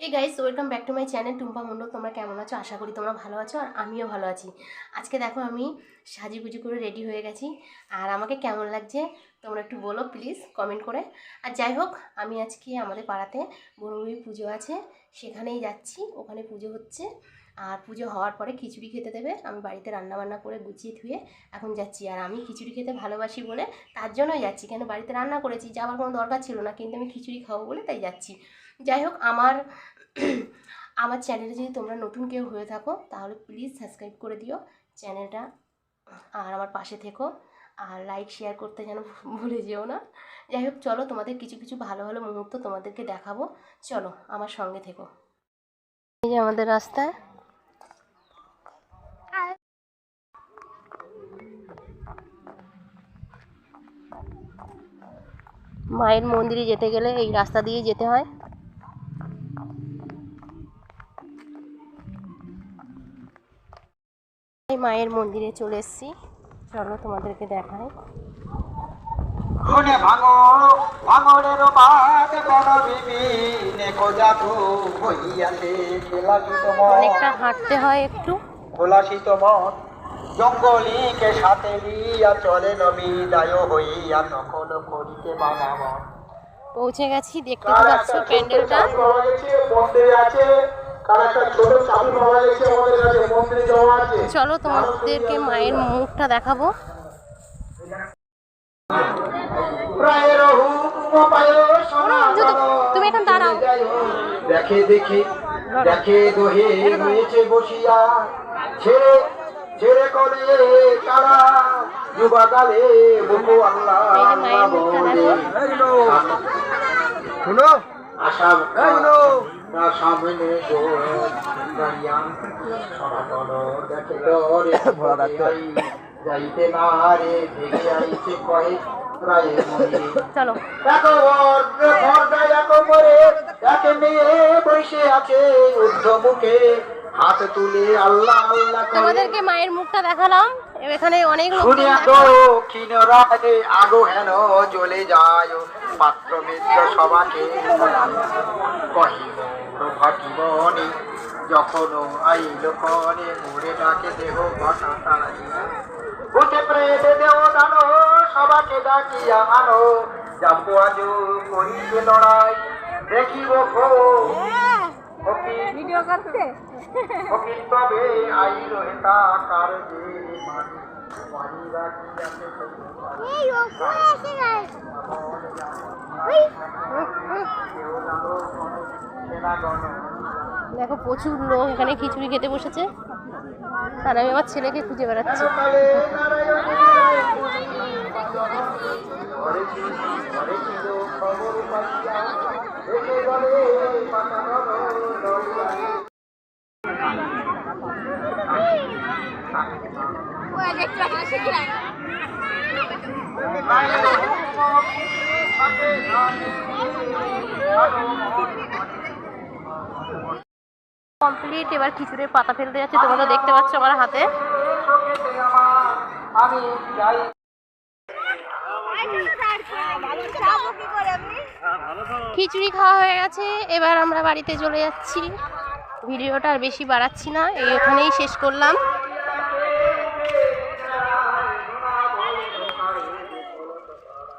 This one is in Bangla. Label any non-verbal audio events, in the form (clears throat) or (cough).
এই guys welcome back to my channel Tumpa Mondal তোমরা কেমন আছো? আশা করি তোমরা ভালো আছো আর আমিও ভালো আছি। আজকে দেখো আমি সাজিগুজি করে রেডি হয়ে গেছি। আর আমাকে কেমন লাগছে তোমরা একটু বলো প্লিজ কমেন্ট করে। আর যাই হোক, আমি আজকে আমাদের পাড়াতে বড়বুড়ি পুজো আছে। সেখানেই যাচ্ছি। ওখানে পুজো হচ্ছে। আর পুজো হওয়ার পরে খিচুড়ি খেতে দেবে। আমি বাড়িতে রান্না বান্না করে গুছিয়ে ধুয়ে এখন যাচ্ছি। আর আমি খিচুড়ি খেতে ভালোবাসি বলে তার জন্যই যাচ্ছি। কেন? বাড়িতে রান্না করেছি, যাওয়ার কোনো দরকার ছিল না, কিন্তু আমি খিচুড়ি খাব বলে তাই যাচ্ছি। যাই হোক, আমার (clears throat) আমার চ্যানেলে যদি তোমরা নতুন কেউ হয়ে থাকো, তাহলে প্লিজ সাবস্ক্রাইব করে দিও চ্যানেলটা। আর আমার পাশে থেকো। আর লাইক শেয়ার করতে যেন (laughs) ভুলে যেও না। যাই হোক, চলো তোমাদের কিছু কিছু ভালো ভালো মুহূর্ত তোমাদেরকে দেখাবো। চলো আমার সঙ্গে থেকো। এই যে আমাদের রাস্তায় মায়ের মন্দিরে যেতে গেলে এই রাস্তা দিয়ে যেতে হয়। এই মায়ের মন্দিরে চলে এসেছি। চলো তোমাদেরকে দেখাই। শুনে ভাঙর ভাঙরের বাদ বড় বিবি নেকো জাদু হইয়াছে অনেকটা হাঁটতে হয় একটু। খোলাসিত মন। জঙ্গলিকে সাথে লিয়া চলে নবী দায় হইয়া নকল করিতে বানামন পৌঁছে গেছি দেখতে তো পাচ্ছ প্যান্ডেলটা। মন্দিরে আছে চলো তোমাদেরকে মায়ের মুখটা দেখাবো। তুমি এখন দাঁড়াও। দেখে দেখে দেখে দোহে বসিয়া। ছেড়ে ছেড়ে করে তারা যুবাকালে বুকু আল্লাহ মুখটা শুনো? না সামনে গো দাঁড়িয়া সনাতন দেখে ডরে যাই (laughs) যাইতে না রে ভেগে আইছে কয়ে চলো। দেখো ওর ঘরটায় এক করে এক মেয়ে বসে আছে ঊর্ধ্ব মুখে। হাত তুলে আল্লাহ আল্লাহ তোমাদেরকে মায়ের মুখটা দেখালাম। এখানে অনেক শুনিয়া দক্ষিণ রাতে আগো হেন জ্বলে যায়। পাত্র মিত্র সবাকে কহিব ভাটিবনে যখন আইল কনে মুড়ে ডাকে দেহ তাড়াই ভূতে প্রেতে দেও দানো সবাকে ডাকিয়া আনো। যাব আজ করিবে লড়াই দেখিব ভিডিও করতে? ফকির তবে কার যে মানি মানি দেখো প্রচুর লোক এখানে খিচুড়ি খেতে বসেছে। আর আমি আমার ছেলেকে খুঁজে বেড়াচ্ছি। খবর পাইয়া দেখে গলে পাতানো লড়িয়া কমপ্লিট, এবার খিচুড়ির পাতা ফেলতে যাচ্ছে, তোমরা দেখতে পাচ্ছ আমার হাতে। খিচুড়ি খাওয়া হয়ে গেছে, এবার আমরা বাড়িতে চলে যাচ্ছি। ভিডিওটা আর বেশি বাড়াচ্ছি না, এই ওখানেই শেষ করলাম।